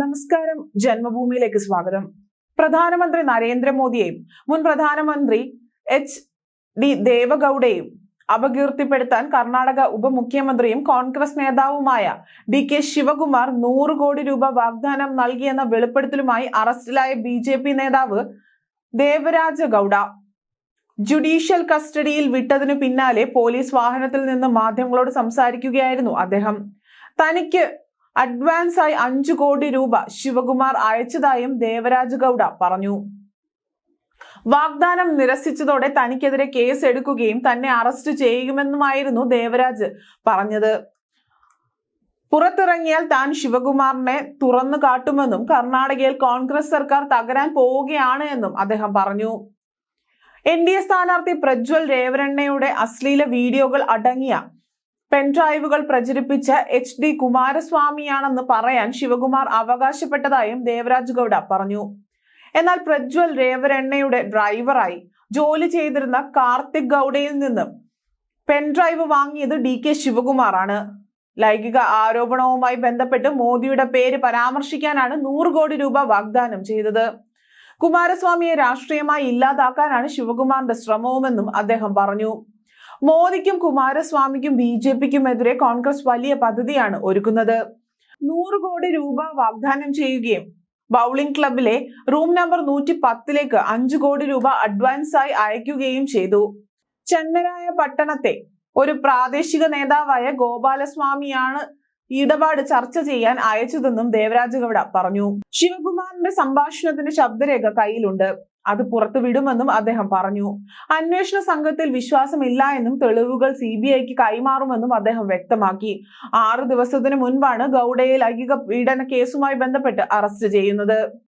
നമസ്കാരം. ജന്മഭൂമിയിലേക്ക് സ്വാഗതം. പ്രധാനമന്ത്രി നരേന്ദ്രമോദിയെയും മുൻ പ്രധാനമന്ത്രി എച്ച് ഡി ദേവഗൌഡയും അപകീർത്തിപ്പെടുത്താൻ കർണാടക ഉപമുഖ്യമന്ത്രിയും കോൺഗ്രസ് നേതാവുമായ ഡി കെ ശിവകുമാർ നൂറ് കോടി രൂപ വാഗ്ദാനം നൽകിയെന്ന വെളിപ്പെടുത്തലുമായി അറസ്റ്റിലായ ബി ജെ പി നേതാവ് ദേവരാജ ഗൌഡ ജുഡീഷ്യൽ കസ്റ്റഡിയിൽ വിട്ടതിനു പിന്നാലെ പോലീസ് വാഹനത്തിൽ നിന്ന് മാധ്യമങ്ങളോട് സംസാരിക്കുകയായിരുന്നു അദ്ദേഹം. തനിക്ക് അഡ്വാൻസ് ആയി അഞ്ചു കോടി രൂപ ശിവകുമാർ അയച്ചതായും ദേവരാജ് ഗൌഡ പറഞ്ഞു. വാഗ്ദാനം നിരസിച്ചതോടെ തനിക്കെതിരെ കേസ് എടുക്കുകയും തന്നെ അറസ്റ്റ് ചെയ്യുമെന്നുമായിരുന്നു ദേവരാജ് പറഞ്ഞത്. പുറത്തിറങ്ങിയാൽ താൻ ശിവകുമാറിനെ തുറന്നു കാട്ടുമെന്നും കർണാടകയിൽ കോൺഗ്രസ് സർക്കാർ തകരാൻ പോവുകയാണ് എന്നും അദ്ദേഹം പറഞ്ഞു. എൻ ഡി എ സ്ഥാനാർത്ഥി പ്രജ്വൽ രേവരണ്ണയുടെ അശ്ലീല വീഡിയോകൾ അടങ്ങിയ പെൻഡ്രൈവുകൾ പ്രചരിപ്പിച്ച എച്ച് ഡി കുമാരസ്വാമിയാണെന്ന് പറയാൻ ശിവകുമാർ അവകാശപ്പെട്ടതായും ദേവരാജ് ഗൌഡ പറഞ്ഞു. എന്നാൽ പ്രജ്വൽ രേവരണ്ണയുടെ ഡ്രൈവറായി ജോലി ചെയ്തിരുന്ന കാർത്തിക് ഗൌഡയിൽ നിന്ന് പെൻഡ്രൈവ് വാങ്ങിയത് ഡി കെ ശിവകുമാറാണ്. ലൈംഗിക ആരോപണവുമായി ബന്ധപ്പെട്ട് മോദിയുടെ പേര് പരാമർശിക്കാനാണ് നൂറ് കോടി രൂപ വാഗ്ദാനം ചെയ്തത്. കുമാരസ്വാമിയെ രാഷ്ട്രീയമായി ഇല്ലാതാക്കാനാണ് ശിവകുമാറിന്റെ ശ്രമവുമെന്നും അദ്ദേഹം പറഞ്ഞു. മോദിക്കും കുമാരസ്വാമിക്കും ബി ജെ പിക്കുമെതിരെ കോൺഗ്രസ് വലിയ പദ്ധതിയാണ് ഒരുക്കുന്നത്. നൂറ് കോടി രൂപ വാഗ്ദാനം ചെയ്യുകയും ബൗളിംഗ് ക്ലബിലെ റൂം നമ്പർ നൂറ്റി പത്തിലേക്ക് അഞ്ചു കോടി രൂപ അഡ്വാൻസായി അയക്കുകയും ചെയ്തു. ചെന്നരായ പട്ടണത്തെ ഒരു പ്രാദേശിക നേതാവായ ഗോപാലസ്വാമിയാണ് ഇടപാട് ചർച്ച ചെയ്യാൻ അയച്ചതെന്നും ദേവരാജ് ഗൌഡ പറഞ്ഞു. ശിവകുമാറിന്റെ സംഭാഷണത്തിന്റെ ശബ്ദരേഖ കയ്യിലുണ്ട്. അത് പുറത്തുവിടുമെന്നും അദ്ദേഹം പറഞ്ഞു. അന്വേഷണ സംഘത്തിൽ വിശ്വാസമില്ല എന്നും തെളിവുകൾ സി ബി ഐക്ക് കൈമാറുമെന്നും അദ്ദേഹം വ്യക്തമാക്കി. ആറു ദിവസത്തിന് മുൻപാണ് ഗൌഡയെ ലൈംഗിക പീഡന കേസുമായി ബന്ധപ്പെട്ട് അറസ്റ്റ് ചെയ്യുന്നത്.